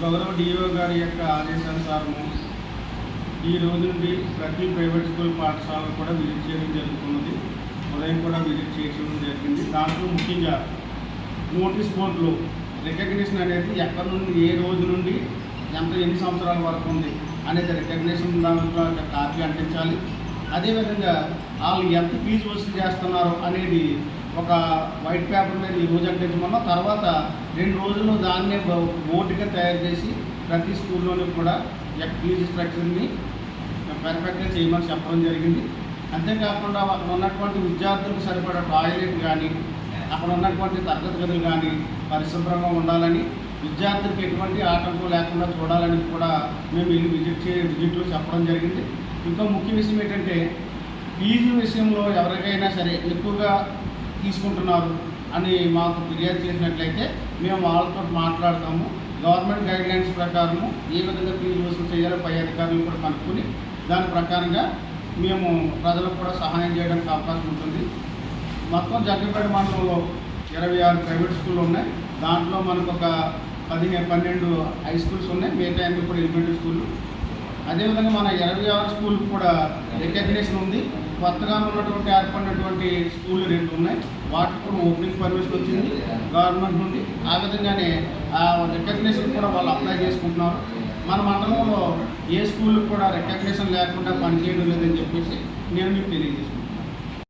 గౌరవ డిఓ గారి యొక్క ఆదేశానుసారము ఈ రోజు నుండి ప్రతి ప్రైవేట్ స్కూల్ పాఠశాలలో కూడా విజిట్ చేయడం జరుగుతున్నది. ఉదయం కూడా విజిట్ చేయడం జరిగింది. దాంట్లో ముఖ్యంగా నోటీస్ బోర్డులో రికగ్నిషన్ అనేది ఎక్కడి నుండి ఏ రోజు నుండి ఎంత ఎన్ని సంవత్సరాల వరకు ఉంది అనేది రికగ్నిషన్ దాంట్లో ఒక కాపీ అంటించాలి. అదేవిధంగా వాళ్ళు ఎంత ఫీజు వసూలు చేస్తున్నారో అనేది ఒక వైట్ పేపర్ మీద ఈ రోజు అంటించమన్నా తర్వాత రెండు రోజులు దాన్నే బో- బోర్డుగా తయారు చేసి ప్రతి స్కూల్లోనూ కూడా ఈ ఫీజు స్ట్రక్చర్ని పర్ఫెక్ట్గా చేయమని చెప్పడం జరిగింది. అంతేకాకుండా అక్కడ ఉన్నటువంటి విద్యార్థులకు సరిపడా టాయిలెట్ కానీ అక్కడ ఉన్నటువంటి తరగతి గదులు కానీ పరిశుభ్రంగా ఉండాలని విద్యార్థులకు ఎటువంటి ఆటంకం లేకుండా చూడాలని కూడా మేము వెళ్ళి విజిట్ చే విజిట్లో చెప్పడం జరిగింది. ఇంకా ముఖ్య విషయం ఏంటంటే ఫీజు విషయంలో ఎవరికైనా సరే ఎక్కువగా తీసుకుంటున్నారు అని మాకు ఫిర్యాదు చేసినట్లయితే మేము వాళ్ళతో మాట్లాడతాము. గవర్నమెంట్ గైడ్లైన్స్ ప్రకారము ఏ విధంగా ఫీజు వసూలు చేయాలో పై అధికారులు కూడా కనుక్కొని దాని ప్రకారంగా మేము ప్రజలకు కూడా సహాయం చేయడానికి అవకాశం ఉంటుంది. మొత్తం జగ్గపేట మండలంలో ఇరవై ఆరు ప్రైవేట్ స్కూళ్ళు ఉన్నాయి. దాంట్లో మనకు ఒక పదిహేను పన్నెండు హై స్కూల్స్ ఉన్నాయి. మిగతా అన్ని కూడా ఎలిమెంటరీ స్కూళ్ళు. అదేవిధంగా మన ఇరవై ఆరు స్కూల్ కూడా రికగ్నేషన్ ఉంది. కొత్తగా ఉన్నటువంటి ఏర్పడినటువంటి స్కూళ్ళు రెండు ఉన్నాయి. వాటికి కూడా ఓపెనింగ్ పర్మిషన్ వచ్చింది గవర్నమెంట్ నుండి. ఆ విధంగానే ఆ రికగ్నేషన్ కూడా వాళ్ళు అప్లై చేసుకుంటున్నారు. మన మండలంలో ఏ స్కూళ్ళకి కూడా రికగ్నేషన్ లేకుండా పనిచేయడం లేదని చెప్పేసి నేను మీకు తెలియజేసుకుంటాను